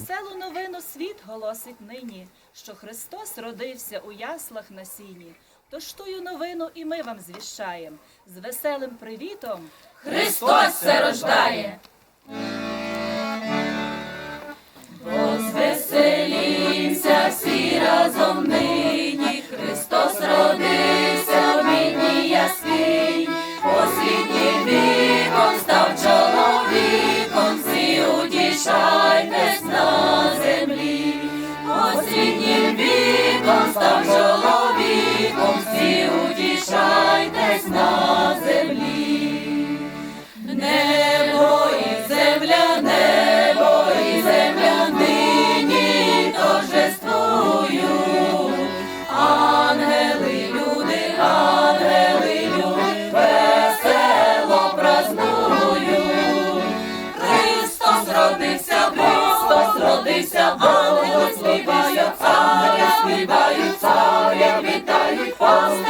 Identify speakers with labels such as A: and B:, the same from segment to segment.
A: Веселу новину світ голосить нині, що Христос родився у яслах на сіні. Тож тую новину і ми вам звіщаємо. З веселим привітом
B: Христос се рождає! Христос falls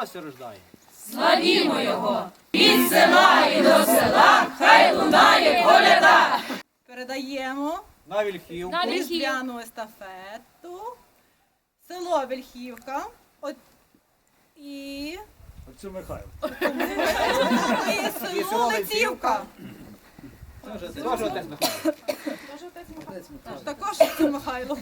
B: Христос
C: рождає.
B: Славімо Його! Від села і до села хай лунає коляда!
D: Передаємо
C: на
B: Вільхівку
D: різдвяну естафету, село Вільхівка от... і
C: Отцю Михайло.
D: І село Лецівка.
C: Теж отець Михайло.
D: Також отцю Михайло.